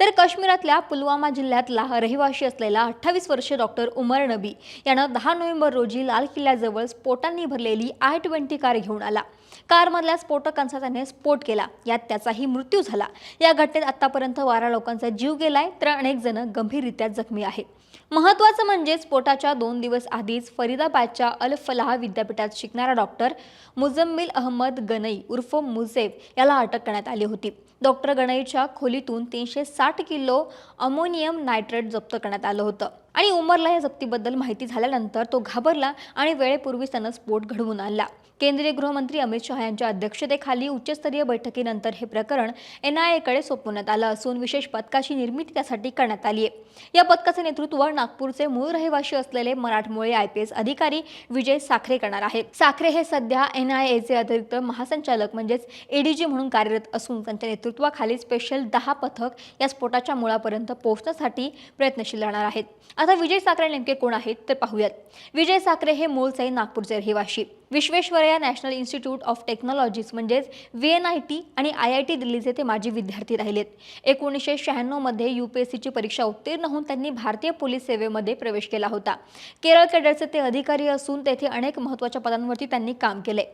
तर काश्मीरातल्या पुलवामा जिल्ह्यातला रहिवाशी असलेला अठ्ठावीस वर्षीय डॉक्टर उमर नबी यानं दहा नोव्हेंबर रोजी लाल किल्ल्याजवळ स्फोटांनी भरलेली आय ट्वेंटी कार घेऊन आला. कारमधल्या स्फोटकांचा त्याने स्फोट केला. यात त्याचाही मृत्यू झाला. या घटनेत आतापर्यंत बारा लोकांचा जीव गेलाय तर अनेक जण गंभीररित्या जखमी आहेत. महत्त्वाचं म्हणजे स्फोटाच्या दोन दिवस आधीच फरीदाबादच्या अल फलाह विद्यापीठात शिकणारा डॉक्टर मुजम्मिल अहमद गनई उर्फ मुझेफ याला अटक करण्यात आली होती. डॉक्टर गणईच्या खोलीतून तीनशे सात साठ किलो अमोनियम नायट्रेट जप्त करण्यात आलं होतं. आणि उमरला या जप्तीबद्दल माहिती झाल्यानंतर तो घाबरला आणि वेळेपूर्वीच त्यानं स्फोट घडवून आणला. केंद्रीय गृहमंत्री अमित शहा यांच्या अध्यक्षतेखाली उच्चस्तरीय बैठकीनंतर हे प्रकरण एन आय एकडे सोपवण्यात आलं असून विशेष पथकाची निर्मिती त्यासाठी करण्यात आली आहे या पथकाचे नेतृत्व नागपूरचे मूळ रहिवाशी असलेले मराठमोळे आय पी एस अधिकारी विजय साखरे करणार आहेत. साखरे हे सध्या एन आय एचे अतिरिक्त महासंचालक म्हणजेच एडीजी म्हणून कार्यरत असून त्यांच्या नेतृत्वाखाली स्पेशल दहा पथक या स्फोटाच्या मुळापर्यंत पोहोचण्यासाठी प्रयत्नशील राहणार आहेत. आता विजय साखरे नेमके कोण आहेत ते पाहूयात. विजय साखरे हे मूळचे नागपूरचे रहिवाशी. Visvesvaraya national institute of technologies म्हणजेच व्ही एन आय टी आणि आय आय टी दिल्लीचे ते माजी विद्यार्थी राहिलेत. एकोणीसशे शहाण्णवमध्ये यू पी एस सीची परीक्षा उत्तीर्ण होऊन त्यांनी भारतीय पोलीस सेवेमध्ये प्रवेश केला होता. केरळ कॅडरचे ते अधिकारी असून तेथे अनेक महत्त्वाच्या पदांवरती त्यांनी काम केले.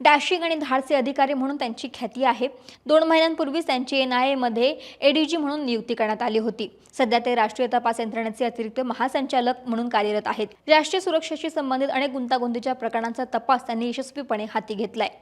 डॅशिंग आणि धाडसे अधिकारी म्हणून त्यांची ख्याती आहे. दोन महिन्यांपूर्वीच त्यांची एन आय एमध्ये एडीजी म्हणून नियुक्ती करण्यात आली होती. सध्या ते राष्ट्रीय तपास यंत्रणेचे अतिरिक्त महासंचालक म्हणून कार्यरत आहेत. राष्ट्रीय सुरक्षेशी संबंधित अनेक गुंतागुंतीच्या प्रकरणांचा तपास त्यांनी यशस्वीपणे हाती घेतलाय.